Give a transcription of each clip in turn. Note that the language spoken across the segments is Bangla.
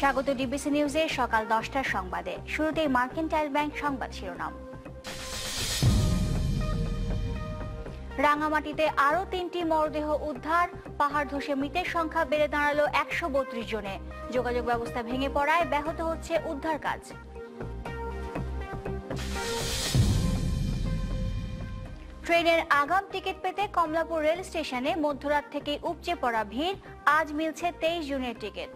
স্বাগত ডিবিসি নিউজে সকাল দশটার সংবাদে। শুরুতেই মার্কেন্টাইল ব্যাংক সংবাদ শিরোনাম। রাঙামাটিতে আরও তিনটি মরদেহ উদ্ধার। পাহাড় ধসে মৃতের সংখ্যা বেড়ে দাঁড়াল একশো বত্রিশ জনে। যোগাযোগ ব্যবস্থা ভেঙে পড়ায় ব্যাহত হচ্ছে উদ্ধার কাজ। ট্রেনের আগাম টিকিট পেতে কমলাপুর রেল স্টেশনে মধ্যরাত থেকে উপচে পড়া ভিড়। আজ মিলছে তেইশ জুনের টিকিট।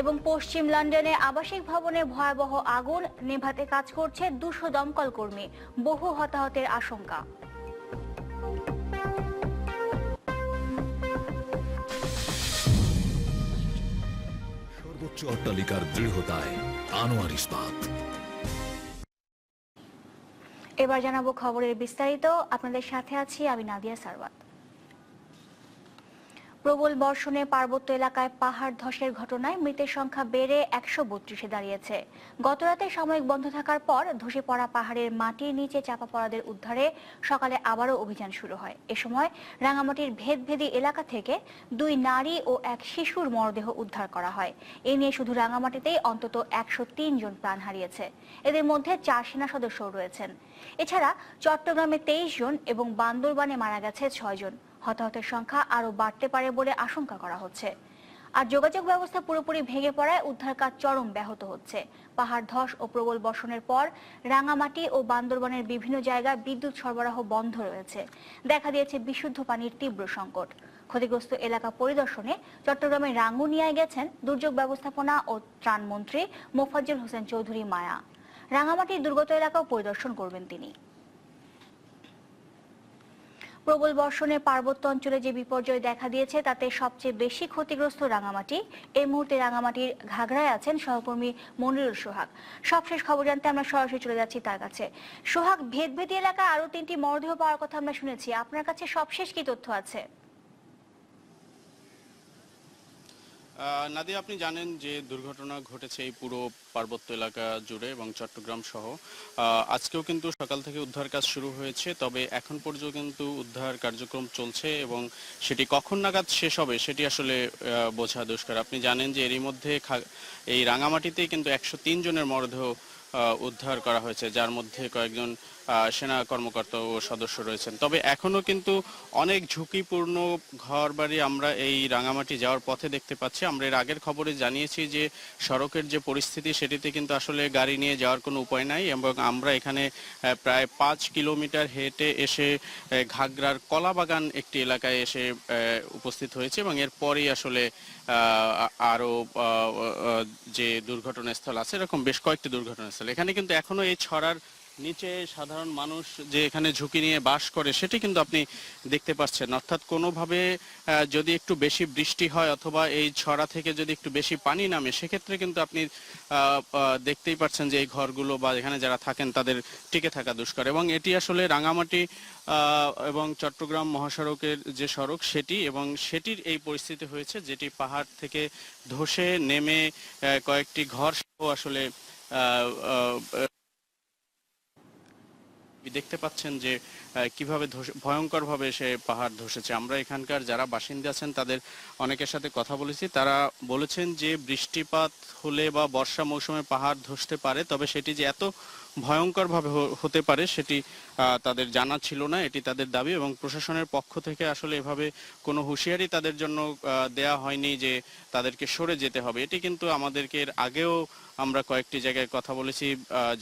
এবং পশ্চিম লন্ডনে আবাসিক ভবনে ভয়াবহ আগুন নেভাতে কাজ করছে দুশো দমকল কর্মী। বহু হতাহতের আশঙ্কা। সর্বোচ্চ অট্টালিকার দৃঢ়তায় আনোয়ার ইস্পাত। এবার জানাব খবরের বিস্তারিত। আপনাদের সাথে আছি আমি নাদিয়া সারওয়াত। প্রবল বর্ষণে পার্বত্য এলাকায় পাহাড় ধসের ঘটনায় মৃতের সংখ্যা বেড়ে একশো বত্রিশে দাঁড়িয়েছে। গতরাতে সাময়িক বন্ধ থাকার পর ধসে পড়া পাহাড়ের মাটির নিচে চাপা পড়াদের উদ্ধারে সকালে আবারও অভিযান শুরু হয়। এ সময় রাঙামাটির ভেদভেদি এলাকা থেকে দুই নারী ও এক শিশুর মরদেহ উদ্ধার করা হয়। এ নিয়ে শুধু রাঙামাটিতেই অন্তত একশো তিন জন প্রাণ হারিয়েছে। এদের মধ্যে চার সেনা সদস্যও রয়েছেন। এছাড়া চট্টগ্রামে তেইশ জন এবং বান্দরবানে মারা গেছে ছয় জন। হতাহতের সংখ্যা আরও বাড়তে পারে বলে আশঙ্কা করা হচ্ছে। আর যোগাযোগ ব্যবস্থা পুরোপুরি ভেঙে পড়ায় উদ্ধার কাজ চরম ব্যাহত হচ্ছে। পাহাড় ধস ও প্রবল বর্ষণের পর রাঙামাটি ও বান্দরবনের বিভিন্ন জায়গায় বিদ্যুৎ সরবরাহ বন্ধ রয়েছে। দেখা দিয়েছে বিশুদ্ধ পানির তীব্র সংকট। ক্ষতিগ্রস্ত এলাকা পরিদর্শনে চট্টগ্রামের রাঙ্গুনিয়ায় গেছেন দুর্যোগ ব্যবস্থাপনা ও ত্রাণমন্ত্রী মোফাজ্জল হোসেন চৌধুরী মায়া। রাঙামাটির দুর্গত এলাকাও পরিদর্শন করবেন তিনি। প্রবল বর্ষণে পার্বত্য অঞ্চলে যে বিপর্যয় দেখা দিয়েছে, তাতে সবচেয়ে বেশি ক্ষতিগ্রস্ত রাঙামাটি। এই মুহূর্তে রাঙামাটির ঘাগড়ায় আছেন সহকর্মী মনিরুল সোহাগ। সবশেষ খবর জানতে আমরা সরাসরি চলে যাচ্ছি তার কাছে। সোহাগ, ভেদভেদি এলাকায় আরও তিনটি মরদেহ পাওয়ার কথা আমরা শুনেছি। আপনার কাছে সবশেষ কি তথ্য আছে? নাদিয়া, আপনি জানেন যে দুর্ঘটনা ঘটেছে এই পুরো পার্বত্য এলাকা জুড়ে এবং চট্টগ্রাম সহ। আজকেও কিন্তু সকাল থেকে উদ্ধার কাজ শুরু হয়েছে, তবে এখন পর্যন্ত কিন্তু উদ্ধার কার্যক্রম চলছে এবং সেটি কখন নাগাদ শেষ হবে সেটি আসলে বোঝা দুষ্কর। আপনি জানেন যে এরই মধ্যে এই রাঙামাটিতেই কিন্তু একশো তিন জনের মরদেহ উদ্ধার করা হয়েছে যার মধ্যে কয়েকজন সেনা কর্মকর্তা ও সদস্য রয়েছেন। তবে এখনও কিন্তু অনেক ঝুঁকিপূর্ণ ঘর বাড়ি আমরা এই রাঙামাটি যাওয়ার পথে দেখতে পাচ্ছি। আমরা এর আগের খবরে জানিয়েছি যে সড়কের যে পরিস্থিতি সেটিতে কিন্তু আসলে গাড়ি নিয়ে যাওয়ার কোনো উপায় নাই এবং আমরা এখানে প্রায় পাঁচ কিলোমিটার হেঁটে এসে আহ, ঘাগড়ার কলাবাগান একটি এলাকায় এসে উপস্থিত হয়েছে এবং এরপরেই আসলে আরও যে দুর্ঘটনাস্থল আছে এরকম বেশ কয়েকটি দুর্ঘটনাস্থল। এখানে কিন্তু এখনও এই ছড়ার নিচে সাধারণ মানুষ যে এখানে ঝুঁকি নিয়ে বাস করে, সেটি কিন্তু আপনি দেখতে পাচ্ছেন। অর্থাৎ কোনোভাবে যদি একটু বেশি বৃষ্টি হয় অথবা এই ছড়া থেকে যদি একটু বেশি পানি নামে, সেক্ষেত্রে কিন্তু আপনি দেখতেই পাচ্ছেন যে এই ঘরগুলো বা এখানে যারা থাকেন তাদের টিকে থাকা দুষ্কর। এবং এটি আসলে রাঙামাটি এবং চট্টগ্রাম মহাসড়কের যে সড়ক সেটি, এবং সেটির এই পরিস্থিতি হয়েছে যেটি পাহাড় থেকে ধসে নেমে কয়েকটি ঘর আসলে দেখতে পাচ্ছেন যে কীভাবে ভয়ঙ্কর ভাবে সে পাহাড় ধসেছে। আমরা এখানকার যারা বাসিন্দা আছেন, তাদের অনেকের সাথে কথা বলেছি। তারা বলেছেন যে, বৃষ্টিপাত হলে বা বর্ষা মৌসুমে পাহাড় ধসতে পারে, তবে সেটি যে এত ভয়ঙ্কর ভাবে হতে পারে সেটি তাদের জানা ছিল না, এটি তাদের দাবি এবং প্রশাসনের পক্ষ থেকে আসলে এভাবে কোনো হুঁশিয়ারি তাদের জন্য দেয়া হয়নি যে তাদেরকে সরে যেতে হবে। এটি কিন্তু আমাদেরকে এর আগেও আমরা কয়েকটি জায়গায় কথা বলেছি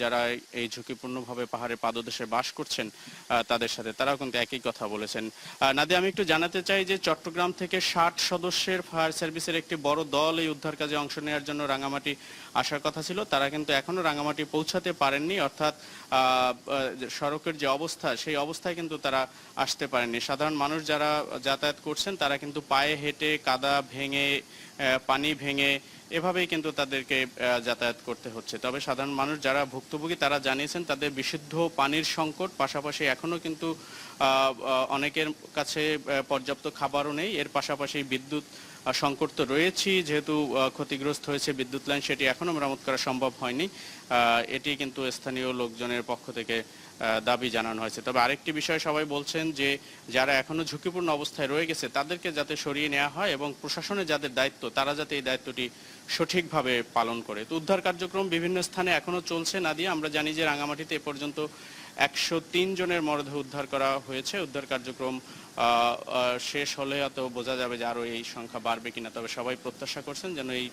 যারা এই ঝুঁকিপূর্ণভাবে পাহাড়ে পাদদেশে বাস করছেন তাদের সাথে। তারাও কিন্তু একই কথা বলেছেন। নাদি আমি একটু জানাতে চাই যে চট্টগ্রাম থেকে ষাট সদস্যের ফায়ার সার্ভিসের একটি বড় দল এই উদ্ধার কাজে অংশ নেওয়ার জন্য রাঙামাটি আসার কথা ছিল। তারা কিন্তু এখনও রাঙামাটি পৌঁছাতে পারেননি অর্থাৎ সড়কের যে অবস্থা, সেই অবস্থায় কিন্তু তারা আসতে পারেনি সাধারণ মানুষ যারা যাতায়াত করছেন, তারা কিন্তু পায়ে হেঁটে কাদা ভেঙে পানি ভেঙে এভাবেই কিন্তু তাদেরকে যাতায়াত করতে হচ্ছে। তবে সাধারণ মানুষ যারা ভুক্তভোগী, তারা জানিয়েছেন তাদের বিশুদ্ধ পানির সংকট, পাশাপাশি এখনও কিন্তু অনেকের কাছে পর্যাপ্ত খাবারও নেই। এর পাশাপাশি বিদ্যুৎ সংকট তো রয়েছে যেহেতু ক্ষতিগ্রস্ত হয়েছে বিদ্যুৎ লাইন, সেটি এখনও মেরামত করা সম্ভব হয়নি। এটি কিন্তু স্থানীয় লোকজনের পক্ষ থেকে দাবি জানানো হয়েছে। তবে আরেকটি বিষয় সবাই বলছেন যে যারা এখনও ঝুঁকিপূর্ণ অবস্থায় রয়ে গেছে তাদেরকে যাতে সরিয়ে নেওয়া হয় এবং প্রশাসনের যাদের দায়িত্ব তারা যাতে এই দায়িত্বটি সঠিকভাবে পালন করে। তো উদ্ধার কার্যক্রম বিভিন্ন স্থানে এখনও চলছে। নাদিয়া আমরা জানি যে রাঙামাটিতে এ পর্যন্ত একশো তিন জনের মরদেহ উদ্ধার করা হয়েছে। উদ্ধার কার্যক্রম শেষ হলে হয়তো বোঝা যাবে যে আরও এই সংখ্যা বাড়বে কিনা। তবে সবাই প্রত্যাশা করছেন যেন এই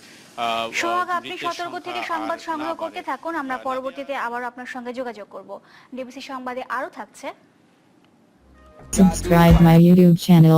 সোহাগ আপনি সতর্ক থেকে সংবাদ সংগ্রহ করতে থাকুন। আমরা পরবর্তীতে আবার আপনার সঙ্গে যোগাযোগ করব। সংবাদে আরও থাকছে। Subscribe my YouTube channel